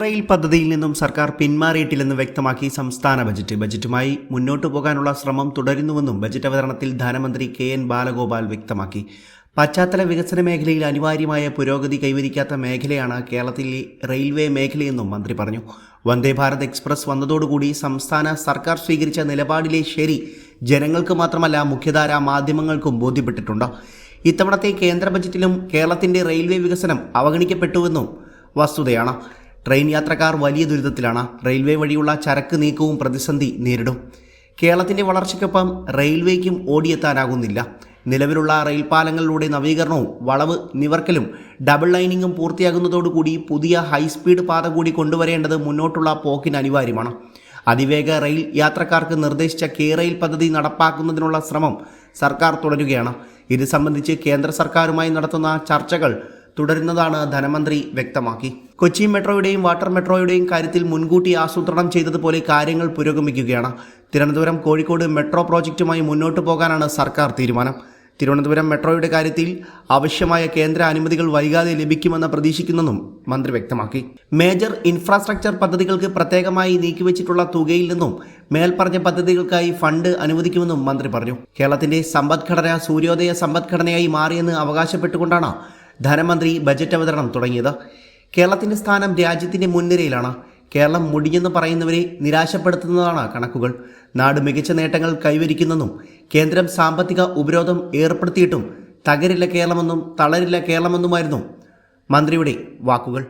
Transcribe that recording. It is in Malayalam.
റെയിൽ പദ്ധതിയിൽ നിന്നും സർക്കാർ പിന്മാറിയിട്ടില്ലെന്ന് വ്യക്തമാക്കി സംസ്ഥാന ബജറ്റ്. ബജറ്റുമായി മുന്നോട്ടു പോകാനുള്ള ശ്രമം തുടരുന്നുവെന്നും ബജറ്റ് അവതരണത്തിൽ ധനമന്ത്രി കെ എൻ ബാലഗോപാൽ വ്യക്തമാക്കി. പശ്ചാത്തല വികസന മേഖലയിൽ അനിവാര്യമായ പുരോഗതി കൈവരിക്കാത്ത മേഖലയാണ് കേരളത്തിലെ റെയിൽവേ മേഖലയെന്നും മന്ത്രി പറഞ്ഞു. വന്ദേ ഭാരത് എക്സ്പ്രസ് വന്നതോടുകൂടി സംസ്ഥാന സർക്കാർ സ്വീകരിച്ച നിലപാടിലെ ശരി ജനങ്ങൾക്ക് മാത്രമല്ല മുഖ്യധാര മാധ്യമങ്ങൾക്കും ബോധ്യപ്പെട്ടിട്ടുണ്ട്. ഇത്തവണത്തെ കേന്ദ്ര ബജറ്റിലും കേരളത്തിന്റെ റെയിൽവേ വികസനം അവഗണിക്കപ്പെട്ടുവെന്നും വസ്തുതയാണ്. ട്രെയിൻ യാത്രക്കാർ വലിയ ദുരിതത്തിലാണ്. റെയിൽവേ വഴിയുള്ള ചരക്ക് നീക്കവും പ്രതിസന്ധി നേരിടും. കേരളത്തിന്റെ വളർച്ചയ്ക്കൊപ്പം റെയിൽവേക്കും ഓടിയെത്താനാകുന്നില്ല. നിലവിലുള്ള റെയിൽപാലങ്ങളിലൂടെ നവീകരണവും വളവ് നിവർക്കലും ഡബിൾ ലൈനിങ്ങും പൂർത്തിയാകുന്നതോടുകൂടി പുതിയ ഹൈസ്പീഡ് പാത കൂടി കൊണ്ടുവരേണ്ടത് മുന്നോട്ടുള്ള പോക്കിന് അനിവാര്യമാണ്. അതിവേഗ റെയിൽ യാത്രക്കാർക്ക് നിർദ്ദേശിച്ച കെ റെയിൽ പദ്ധതി നടപ്പാക്കുന്നതിനുള്ള ശ്രമം സർക്കാർ തുടരുകയാണ്. ഇത് സംബന്ധിച്ച് കേന്ദ്ര സർക്കാരുമായി നടത്തുന്ന ചർച്ചകൾ തുടരുന്നതാണ് ധനമന്ത്രി വ്യക്തമാക്കി. കൊച്ചി മെട്രോയുടെയും വാട്ടർ മെട്രോയുടെയും കാര്യത്തിൽ മുൻകൂട്ടി ആസൂത്രണം ചെയ്തതുപോലെ കാര്യങ്ങൾ പുരോഗമിക്കുകയാണ്. തിരുവനന്തപുരം കോഴിക്കോട് മെട്രോ പ്രോജക്റ്റുമായി മുന്നോട്ടു പോകാനാണ് സർക്കാർ തീരുമാനം. തിരുവനന്തപുരം മെട്രോയുടെ കാര്യത്തിൽ ആവശ്യമായ കേന്ദ്ര അനുമതികൾ വൈകാതെ ലഭിക്കുമെന്ന് പ്രതീക്ഷിക്കുന്നെന്നും മന്ത്രി വ്യക്തമാക്കി. മേജർ ഇൻഫ്രാസ്ട്രക്ചർ പദ്ധതികൾക്ക് പ്രത്യേകമായി നീക്കിവെച്ചിട്ടുള്ള തുകയിൽ നിന്നും മേൽപ്പറഞ്ഞ പദ്ധതികൾക്കായി ഫണ്ട് അനുവദിക്കുമെന്നും മന്ത്രി പറഞ്ഞു. കേരളത്തിന്റെ സമ്പദ്ഘടന സൂര്യോദയ സമ്പദ്ഘടനയായി മാറിയെന്ന് അവകാശപ്പെട്ടുകൊണ്ടാണ് ധനമന്ത്രി ബജറ്റ് അവതരണം തുടങ്ങിയത്. കേരളത്തിന്റെ സ്ഥാനം രാജ്യത്തിന്റെ മുൻനിരയിലാണ്. കേരളം മുടിഞ്ഞെന്ന് പറയുന്നവരെ നിരാശപ്പെടുത്തുന്നതാണ് കണക്കുകൾ. നാട് മികച്ച നേട്ടങ്ങൾ കൈവരിക്കുന്നെന്നും കേന്ദ്രം സാമ്പത്തിക ഉപരോധം ഏർപ്പെടുത്തിയിട്ടും തകരില്ല കേരളമെന്നും തളരില്ല കേരളമെന്നുമായിരുന്നു മന്ത്രിയുടെ വാക്കുകൾ.